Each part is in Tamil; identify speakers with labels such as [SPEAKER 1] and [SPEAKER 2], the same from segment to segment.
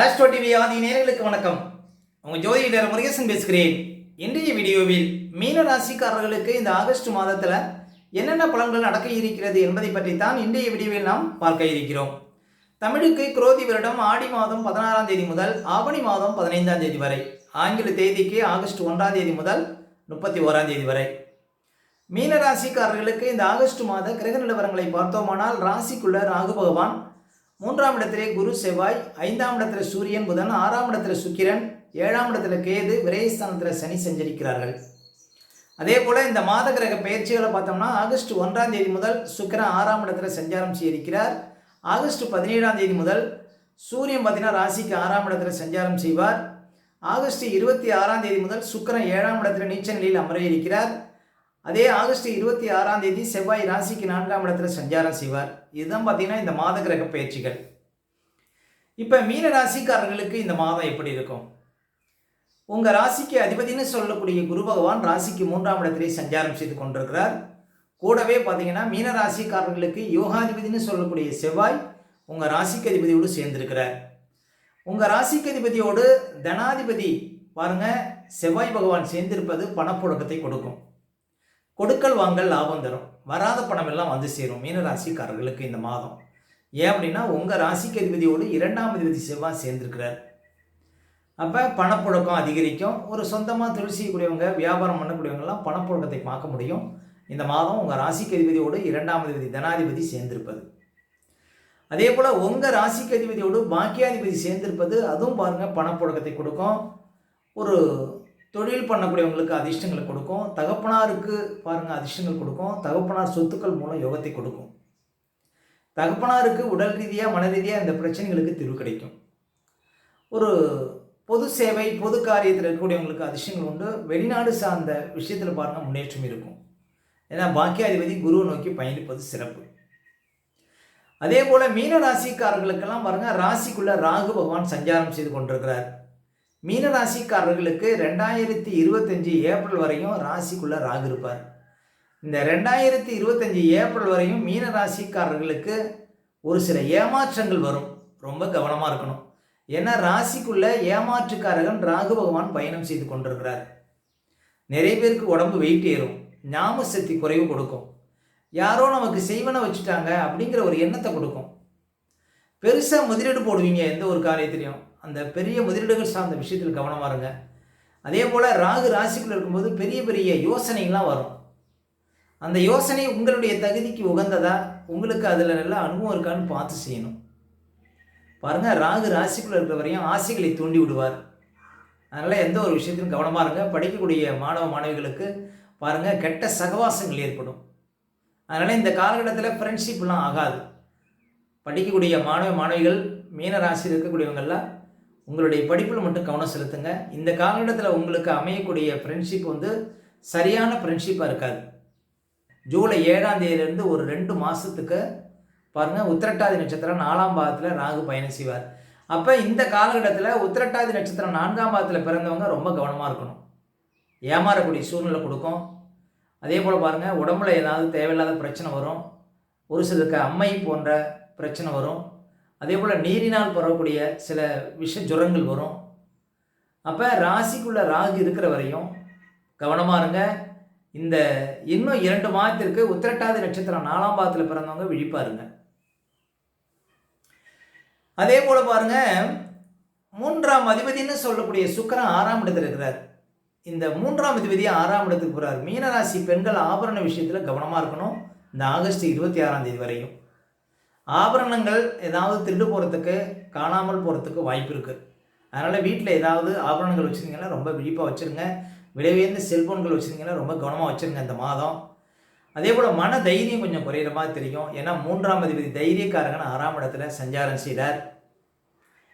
[SPEAKER 1] ஆஸ்ட்ரோ டிவி ஆதி நேர்களுக்கு வணக்கம். உங்கள் ஜோதிடர் முருகேசன் பேசுகிறேன். இன்றைய வீடியோவில் மீன ராசிக்காரர்களுக்கு இந்த ஆகஸ்ட் மாதத்தில் என்னென்ன பலன்கள் நடக்க இருக்கிறது என்பதை பற்றி தான் இன்றைய வீடியோவில் நாம் பார்க்க இருக்கிறோம். தமிழுக்கு குரோதி வருடம் ஆடி மாதம் பதினாறாம் தேதி முதல் ஆவணி மாதம் பதினைந்தாம் தேதி வரை ஆங்கில தேதிக்கு ஆகஸ்ட் ஒன்றாம் தேதி முதல் முப்பத்தி ஓராம் தேதி வரை. மீன ராசிக்காரர்களுக்கு இந்த ஆகஸ்ட் மாத கிரக நிலவரங்களை பார்த்தோமானால் ராசிக்குள்ள ராகு பகவான் மூன்றாம் இடத்திலே குரு செவ்வாய் ஐந்தாம் இடத்துல சூரியன் புதன் ஆறாம் இடத்துல சுக்கிரன் ஏழாம் இடத்துல கேது விரயஸ்தானத்தில் சனி செஞ்சிருக்கிறார்கள். அதே போல் இந்த மாத கிரக பயிற்சிகளை பார்த்தோம்னா ஆகஸ்ட் ஒன்றாம் தேதி முதல் சுக்கிரன் ஆறாம் இடத்துல சஞ்சாரம் செய்திருக்கிறார். ஆகஸ்ட் பதினேழாம் தேதி முதல் சூரியன் பார்த்தீங்கன்னா ராசிக்கு ஆறாம் இடத்துல சஞ்சாரம் செய்வார். ஆகஸ்ட் இருபத்தி ஆறாம் தேதி முதல் சுக்கரன் ஏழாம் இடத்துல நீச்ச நிலையில் அமர இருக்கிறார். அதே ஆகஸ்ட் இருபத்தி ஆறாம் தேதி செவ்வாய் ராசிக்கு நான்காம் இடத்துல சஞ்சாரம் செய்வார். இதுதான் பார்த்தீங்கன்னா இந்த மாத கிரக பயிற்சிகள். இப்போ மீன ராசிக்காரர்களுக்கு இந்த மாதம் எப்படி இருக்கும்? உங்கள் ராசிக்கு அதிபதினு சொல்லக்கூடிய குரு பகவான் ராசிக்கு மூன்றாம் இடத்திலே சஞ்சாரம் செய்து கொண்டிருக்கிறார். கூடவே பார்த்தீங்கன்னா மீன ராசிக்காரர்களுக்கு யோகாதிபதினு சொல்லக்கூடிய செவ்வாய் உங்கள் ராசிக்கு அதிபதியோடு சேர்ந்திருக்கிறார். உங்கள் ராசிக்கு அதிபதியோடு தனாதிபதி பாருங்கள் செவ்வாய் பகவான் சேர்ந்திருப்பது பணப்புழக்கத்தை கொடுக்கும். கொடுக்கல் வாங்கல் லாபம் தரும். வராத பணம் எல்லாம் வந்து சேரும். மீனராசிக்காரர்களுக்கு இந்த மாதம். ஏன் அப்படின்னா உங்கள் ராசிக்கு அதிபதியோடு இரண்டாம் அதிபதி செவ்வாய் சேர்ந்திருக்கிறார். அப்போ பணப்புழக்கம் அதிகரிக்கும். ஒரு சொந்தமாக தொழில் செய்யக்கூடியவங்க வியாபாரம் பண்ணக்கூடியவங்கெல்லாம் பணப்புழக்கத்தை பார்க்க முடியும். இந்த மாதம் உங்கள் ராசிக்கு அதிபதியோடு இரண்டாம் அதிபதி தனாதிபதி சேர்ந்திருப்பது. அதே போல் உங்கள் ராசிக்கு அதிபதியோடு பாக்கியாதிபதி சேர்ந்திருப்பது. அதுவும் பாருங்கள் பணப்புழக்கத்தை கொடுக்கும். ஒரு தொழில் பண்ணக்கூடியவங்களுக்கு அதிர்ஷ்டங்களை கொடுக்கும். தகப்பனாருக்கு பாருங்கள் அதிர்ஷ்டங்கள் கொடுக்கும். தகப்பனார் சொத்துக்கள் மூலம் யோகத்தை கொடுக்கும். தகப்பனாருக்கு உடல் ரீதியாக மன ரீதியாக இந்த பிரச்சனைகளுக்கு தீர்வு கிடைக்கும். ஒரு பொது சேவை பொது காரியத்தில் இருக்கக்கூடியவங்களுக்கு அதிர்ஷ்டங்கள் உண்டு. வெளிநாடு சார்ந்த விஷயத்தில் பாருங்கள் முன்னேற்றம் இருக்கும். ஏன்னா பாக்கியாதிபதி குருவை நோக்கி பயணிப்பது சிறப்பு. அதே போல் மீன ராசிக்காரர்களுக்கெல்லாம் பாருங்கள் ராசிக்குள்ளே ராகு பகவான் சஞ்சாரம் செய்து கொண்டிருக்கிறார். மீன ராசிக்காரர்களுக்கு ரெண்டாயிரத்தி இருபத்தஞ்சி ஏப்ரல் வரையும் ராசிக்குள்ளே ராகு இருப்பார். இந்த ரெண்டாயிரத்தி இருபத்தஞ்சி ஏப்ரல் வரையும் மீன ராசிக்காரர்களுக்கு ஒரு சில ஏமாற்றங்கள் வரும். ரொம்ப கவனமாக இருக்கணும். ஏன்னா ராசிக்குள்ள ஏமாற்றுக்காரகன் ராகு பகவான் பயணம் செய்து கொண்டிருக்கிறார். நிறைய பேருக்கு உடம்பு வெயிட் ஏறும். ஞாபக சக்தி குறைவு கொடுக்கும். யாரோ நமக்கு செய்வனை வச்சுட்டாங்க அப்படிங்கிற ஒரு எண்ணத்தை கொடுக்கும். பெருசாக முதலீடு போடுவீங்க எந்த ஒரு காரியத்திலையும். அந்த பெரிய முதலீடுகள் சார்ந்த விஷயத்தில் கவனமாக இருங்க. அதே போல் ராகு ராசிக்குள்ள இருக்கும்போது பெரிய பெரிய யோசனைகள்லாம் வரும். அந்த யோசனை உங்களுடைய தகுதிக்கு உகந்ததா? உங்களுக்கு அதில் நல்ல அனுபவம் இருக்கான்னு பார்த்து செய்யணும். பாருங்கள் ராகு ராசிக்குள்ளே இருக்கிற வரையும் ஆசைகளை தூண்டி விடுவார். அதனால் எந்த ஒரு விஷயத்திலும் கவனமாக இருங்க. படிக்கக்கூடிய மாணவ மாணவிகளுக்கு பாருங்கள் கெட்ட சகவாசங்கள் ஏற்படும். அதனால் இந்த காலகட்டத்தில் ஃப்ரெண்ட்ஷிப்லாம் ஆகாது. படிக்கக்கூடிய மாணவ மாணவிகள் மீன ராசியில் இருக்கக்கூடியவங்கெல்லாம் உங்களுடைய படிப்பில் மட்டும் கவனம் செலுத்துங்க. இந்த காலகட்டத்தில் உங்களுக்கு அமையக்கூடிய ஃப்ரெண்ட்ஷிப் வந்து சரியான ஃப்ரெண்ட்ஷிப்பாக இருக்காது. ஜூலை ஏழாம் தேதியிலேருந்து ஒரு ரெண்டு மாதத்துக்கு பாருங்கள் உத்திரட்டாதி நட்சத்திரம் நாலாம் பாதத்தில் ராகு பயணம் செய்வார். அப்போ இந்த காலகட்டத்தில் உத்திரட்டாதி நட்சத்திரம் நான்காம் பாதத்தில் பிறந்தவங்க ரொம்ப கவனமாக இருக்கணும். ஏமாறக்கூடிய சூழ்நிலை கொடுக்கும். அதே போல் பாருங்கள் உடம்புல ஏதாவது தேவையில்லாத பிரச்சனை வரும். ஒரு சிலருக்கு அம்மை போன்ற பிரச்சனை வரும். அதே போல் நீரினால் பரவக்கூடிய சில விஷ ஜுரங்கள் வரும். அப்போ ராசிக்குள்ளே ராகு இருக்கிற வரையும் கவனமாக இருங்க. இந்த இன்னும் இரண்டு மாதத்திற்கு உத்திரட்டாதி நட்சத்திரம் நாலாம் பாதத்தில் பிறந்தவங்க விழிப்பாருங்க. அதே போல் பாருங்க மூன்றாம் அதிபதினு சொல்லக்கூடிய சுக்கரன் ஆறாம் இடத்தில் இருக்கிறார். இந்த மூன்றாம் அதிபதியை ஆறாம் இடத்துக்கு போகிறார் மீனராசி பெண்கள் ஆபரண விஷயத்தில் கவனமாக இருக்கணும். இந்த ஆகஸ்ட் இருபத்தி ஆறாம் தேதி வரையும். ஆபரணங்கள் ஏதாவது திருடு போகிறதுக்கு காணாமல் போகிறதுக்கு வாய்ப்பு இருக்குது அதனால் வீட்டில் ஏதாவது ஆபரணங்கள் வச்சுருந்தீங்கன்னா ரொம்ப விழிப்பாக வச்சுருங்க. விலைவேந்த செல்ஃபோன்கள் வச்சுருந்தீங்கன்னா ரொம்ப கவனமாக வச்சுருங்க இந்த மாதம். அதே போல் மன தைரியம் கொஞ்சம் குறையிற மாதிரி தெரியும். ஏன்னா மூன்றாம் அதிபதி தைரியக்காரங்கன்னு ஆறாம் இடத்துல சஞ்சாரம் செய்கிறார்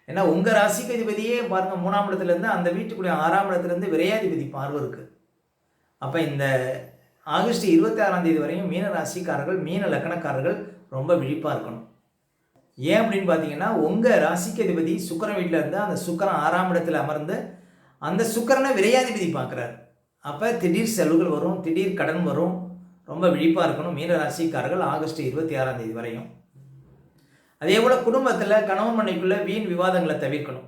[SPEAKER 1] ஏன்னா உங்கள் ராசிக்கு அதிபதியே பாருங்கள் மூணாம் இடத்துலேருந்து அந்த வீட்டுக்குள்ளே ஆறாம் இடத்துலேருந்து விரையாதிபதி பார்வை இருக்குது அப்போ இந்த ஆகஸ்ட் இருபத்தி ஆறாம் தேதி வரையும் மீன ராசிக்காரர்கள் மீன லக்கணக்காரர்கள் ரொம்ப விழிப்பாக இருக்கணும். ஏன் அப்படின்னு பார்த்தீங்கன்னா உங்கள் ராசிக்கு அதிபதி சுக்கரன் வீட்டில் இருந்து அந்த சுக்கரன் ஆறாம் இடத்துல அமர்ந்து அந்த சுக்கரனை விரையாதிபதி பார்க்குறாரு அப்போ திடீர் செலவுகள் வரும் திடீர் கடன் வரும். ரொம்ப விழிப்பாக இருக்கணும். மீன ராசிக்காரர்கள் ஆகஸ்ட் இருபத்தி ஆறாம் தேதி வரையும். அதே போல் குடும்பத்தில் கணவன் மனைக்குள்ளே வீண் விவாதங்களை தவிர்க்கணும்.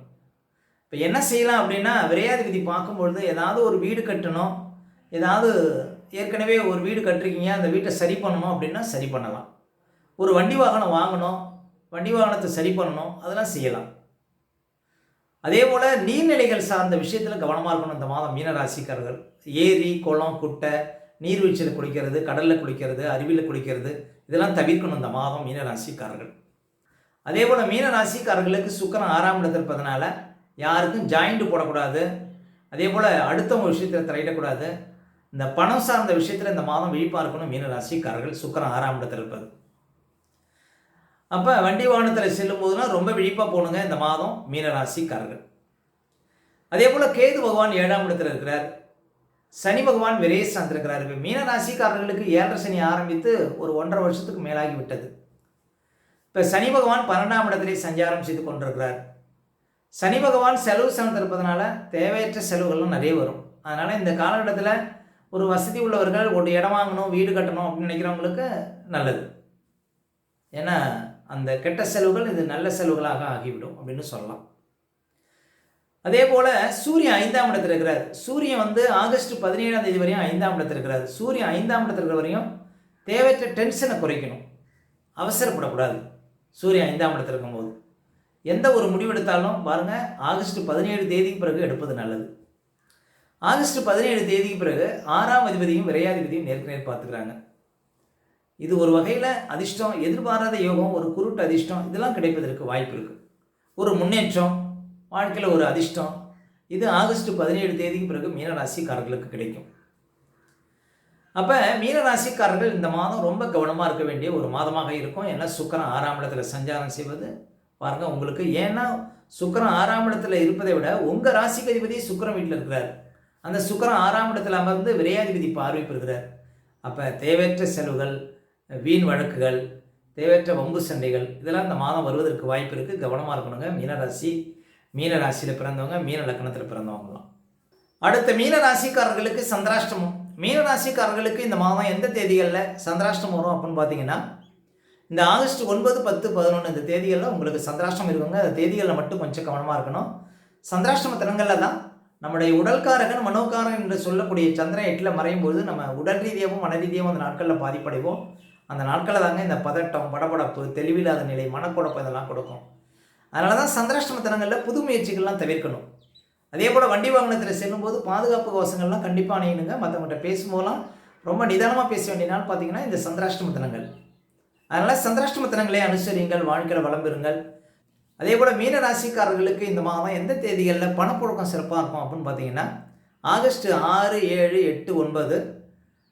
[SPEAKER 1] இப்போ என்ன செய்யலாம் அப்படின்னா விரையாதிபதி பார்க்கும்பொழுது ஏதாவது ஒரு வீடு கட்டணும். ஏதாவது ஏற்கனவே ஒரு வீடு கட்டுறீங்க அந்த வீட்டை சரி பண்ணணும் அப்படின்னா சரி பண்ணலாம். ஒரு வண்டி வாகனம் வாங்கணும் வண்டி வாகனத்தை சரி பண்ணணும் அதெல்லாம் செய்யலாம். அதே போல் நீர்நிலைகள் சார்ந்த விஷயத்தில் கவனமாக இருக்கணும். இந்த மாதம் மீனராசிக்காரர்கள் ஏரி குளம் குட்டை நீர்வீழ்ச்சியில் குளிக்கிறது கடலில் குளிக்கிறது அருவியில் குளிக்கிறது இதெல்லாம் தவிர்க்கணும் இந்த மாதம் மீனராசிக்காரர்கள். அதே போல் மீனராசிக்காரர்களுக்கு சுக்கரம் ஆறாம் இடத்துல இருப்பதனால யாருக்கும் ஜாயிண்ட் போடக்கூடாது. அதே போல் அடுத்தவங்க விஷயத்தில் தலையிடக்கூடாது இந்த பணம் சார்ந்த விஷயத்தில் இந்த மாதம் விழிப்பாக இருக்கணும் மீனராசிக்காரர்கள். சுக்கரம் ஆறாம் இடத்தில் இருப்பது. அப்போ வண்டி வாகனத்தில் செல்லும் போதுலாம் ரொம்ப விழிப்பாக போகணுங்க இந்த மாதம் மீனராசிக்காரர்கள். அதே போல் கேது பகவான் ஏழாம் இடத்தில் இருக்கிறார். சனி பகவான் விரைய சார்ந்திருக்கிறார். இப்போ மீனராசிக்காரர்களுக்கு ஏழரை சனி ஆரம்பித்து ஒரு ஒன்றரை வருஷத்துக்கு மேலாகி விட்டது. இப்போ சனி பகவான் பன்னெண்டாம் இடத்திலே சஞ்சாரம் செய்து கொண்டிருக்கிறார். சனி பகவான் செலவு சார்ந்திருப்பதனால தேவையற்ற செலவுகள்லாம் நிறைய வரும். அதனால் இந்த காலகட்டத்தில் ஒரு வசதி உள்ளவர்கள் ஒரு இடம் வாங்கணும் வீடு கட்டணும் அப்படின்னு நினைக்கிறவங்களுக்கு நல்லது. ஏன்னா அந்த கெட்ட செலவுகள் இது நல்ல செலவுகளாக ஆகிவிடும் அப்படின்னு சொல்லலாம். அதே போல் சூரியன் ஐந்தாம் இடத்தில் இருக்கிறார். சூரியன் வந்து ஆகஸ்ட் பதினேழாம் தேதி வரையும் ஐந்தாம் இடத்தில் இருக்கிறார். சூரியன் ஐந்தாம் இடத்தில் இருக்கிற வரையும் தேவையற்ற டென்ஷனை குறைக்கணும். அவசரப்படக்கூடாது. சூரியன் ஐந்தாம் இடத்தில் இருக்கும்போது. எந்த ஒரு முடிவெடுத்தாலும் பாருங்கள் ஆகஸ்ட் பதினேழு தேதிக்கு பிறகு எடுப்பது நல்லது. ஆகஸ்ட் பதினேழு தேதிக்கு பிறகு ஆறாம் அதிபதியும் விரையாதிபதியும் நேருக்கு நேர் பார்த்துக்கிறாங்க. இது ஒரு வகையில் அதிர்ஷ்டம் எதிர்பாராத யோகம் ஒரு குருட்டு அதிர்ஷ்டம் இதெல்லாம் கிடைப்பதற்கு வாய்ப்பு இருக்குது ஒரு முன்னேற்றம் வாழ்க்கையில் ஒரு அதிர்ஷ்டம் இது ஆகஸ்ட் பதினேழு தேதிக்கு பிறகு மீனராசிக்காரர்களுக்கு கிடைக்கும். அப்போ மீனராசிக்காரர்கள் இந்த மாதம் ரொம்ப கவனமாக இருக்க வேண்டிய ஒரு மாதமாக இருக்கும். ஏன்னா சுக்கரம் ஆறாம் இடத்துல சஞ்சாரம் செய்வது பாருங்கள் உங்களுக்கு ஏன்னா சுக்கரம் ஆறாம் இடத்துல இருப்பதை விட உங்கள் ராசிக்கு அதிபதி சுக்கரம் வீட்டில் இருக்கிறார். அந்த சுக்கரம் ஆறாம் இடத்துல அமர்ந்து விரையாதிபதி பார்வை பெறுகிறார். அப்போ தேவையற்ற செலவுகள் வீண் வழக்குகள் தேவையற்ற வம்பு சண்டைகள் இதெல்லாம் இந்த மாதம் வருவதற்கு வாய்ப்பு இருக்குது கவனமாக இருக்கணுங்க. மீனராசி மீனராசியில் பிறந்தவங்க மீன லக்கணத்தில் பிறந்தவங்களாம் அடுத்த மீனராசிக்காரர்களுக்கு சந்திராஷ்டமம். மீனராசிக்காரர்களுக்கு இந்த மாதம் எந்த தேதிகளில் சந்திராஷ்டம் வரும் அப்படின்னு பார்த்தீங்கன்னா இந்த ஆகஸ்ட் ஒன்பது பத்து பதினொன்று இந்த தேதிகளில் உங்களுக்கு சந்திராஷ்டம் இருக்குங்க. அந்த தேதிகளில் மட்டும் கொஞ்சம் கவனமாக இருக்கணும். சந்திராஷ்டம தினங்களில் தான் நம்முடைய உடல்காரகன் மனோகாரன் என்று சொல்லக்கூடிய சந்திரன் எட்டில் மறையும் போது நம்ம உடல் ரீதியாகவும் மன ரீதியாகவும் அந்த நாட்களில் பாதிப்படைவோம். அந்த நாட்களில் தாங்க இந்த பதட்டம் படபடப்பு தெளிவில்லாத நிலை மனக்குழப்பம் இதெல்லாம் கொடுக்கும். அதனால தான் சந்திராஷ்டம தினங்களில் புது முயற்சிகள்லாம் தவிர்க்கணும். அதே போல் வண்டி வாகனத்தில் செல்லும்போது பாதுகாப்பு கவசங்கள்லாம் கண்டிப்பாக அணியணுங்க. மற்றவங்கள்ட்ட பேசும்போதெல்லாம் ரொம்ப நிதானமாக பேச வேண்டிய நாள் பார்த்தீங்கன்னா இந்த சந்திராஷ்டம தினங்கள். அதனால் சந்திராஷ்டம தினங்களே அனுசரிங்கள் வாழ்க்கையில் வளம்புறுங்கள் அதே போல் மீன ராசிக்காரர்களுக்கு இந்த மாதம் எந்த தேதிகளில் பணப்புழக்கம் சிறப்பாக இருக்கும் அப்படின்னு பார்த்தீங்கன்னா ஆகஸ்ட் ஆறு ஏழு எட்டு ஒன்பது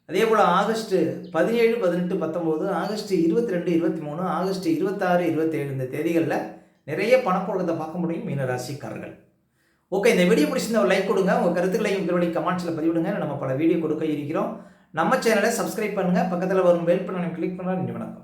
[SPEAKER 1] அதே போல் ஆகஸ்ட்டு பதினேழு பதினெட்டு பத்தொம்போது ஆகஸ்ட் இருபத்தி ரெண்டு இருபத்தி மூணு ஆகஸ்ட் இருபத்தாறு இருபத்தேழு இந்த தேதிகளில் நிறைய பணப்புழக்கத்தை பார்க்க முடியும் மீனராசிக்காரர்கள். ஓகே இந்த வீடியோ பிடிச்சிருந்த ஒரு லைக் கொடுங்க உங்கள் கருத்துக்களையும் உங்களுடைய கமெண்ட்ஸில் பதிவிடுங்க நம்ம பல வீடியோ கொடுக்க இருக்கிறோம். நம்ம சேனலை சப்ஸ்கிரைப் பண்ணுங்கள் பக்கத்தில் வரும் பெல் பண்ணி கிளிக் பண்ணால் வணக்கம்.